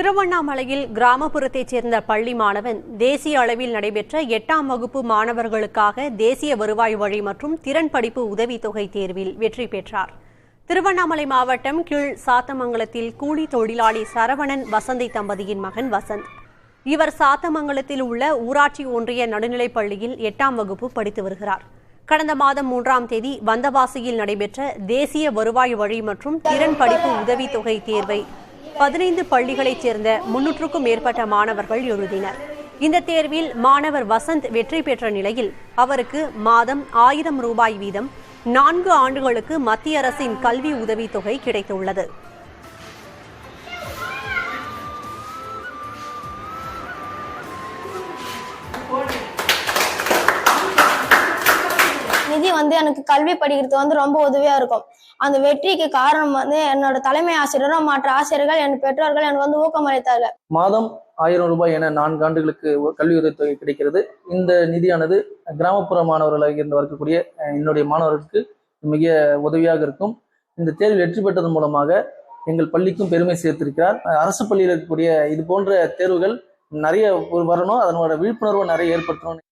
திருவண்ணாமலையில் கிராமப்புறத்தைச் சேர்ந்த பள்ளி மாணவன் தேசிய அளவில் நடைபெற்ற எட்டாம் வகுப்பு மாணவர்களுக்காக தேசிய வருவாய் வழி மற்றும் திறன் படிப்பு உதவித்தொகை தேர்வில் வெற்றி பெற்றார். திருவண்ணாமலை மாவட்டம் கீழ் சாத்தமங்கலத்தில் கூலி தொழிலாளி சரவணன் வசந்தி தம்பதியின் மகன் வசந்த். இவர் சாத்தமங்கலத்தில் உள்ள ஊராட்சி ஒன்றிய நடுநிலைப் பள்ளியில் எட்டாம் வகுப்பு படித்து வருகிறார். கடந்த மாதம் மூன்றாம் தேதி வந்தவாசியில் நடைபெற்ற தேசிய வருவாய் வழி மற்றும் திறன் படிப்பு உதவித்தொகை தேர்வை பதினைந்து பள்ளிகளைச் சேர்ந்த முன்னூற்றுக்கும் மேற்பட்ட மாணவர்கள் எழுதினர். இந்த தேர்வில் மாணவர் வசந்த் வெற்றி பெற்ற நிலையில் அவருக்கு மாதம் ஆயிரம் ரூபாய் வீதம் நான்கு ஆண்டுகளுக்கு மத்திய அரசின் கல்வி உதவித்தொகை கிடைத்துள்ளது. கல்வி வந்து எனக்கு கல்வி படிக்கிறது வந்து ரொம்ப உதவியா இருக்கும். அந்த வெற்றிக்கு காரணம் வந்து என்னோட தலைமை ஆசிரியரும் மற்ற ஆசிரியர்கள் என் பெற்றோர்கள் எனக்கு வந்து ஊக்கமளித்தார்கள் மாதம் ஆயிரம் ரூபாய் என நான்கு ஆண்டுகளுக்கு கல்வி உதவித்தொகை கிடைக்கிறது. இந்த நிதியானது கிராமப்புற மாணவர்களாக இருந்து வரக்கூடிய என்னுடைய மாணவர்களுக்கு மிக உதவியாக இருக்கும். இந்த தேர்வில் வெற்றி பெற்றதன் மூலமாக எங்கள் பள்ளிக்கும் பெருமை சேர்த்திருக்கிறார். அரசு பள்ளியில் இருக்கக்கூடிய இது போன்ற தேர்வுகள் நிறைய வரணும். அதனோட விழிப்புணர்வு நிறைய ஏற்படுத்தணும்.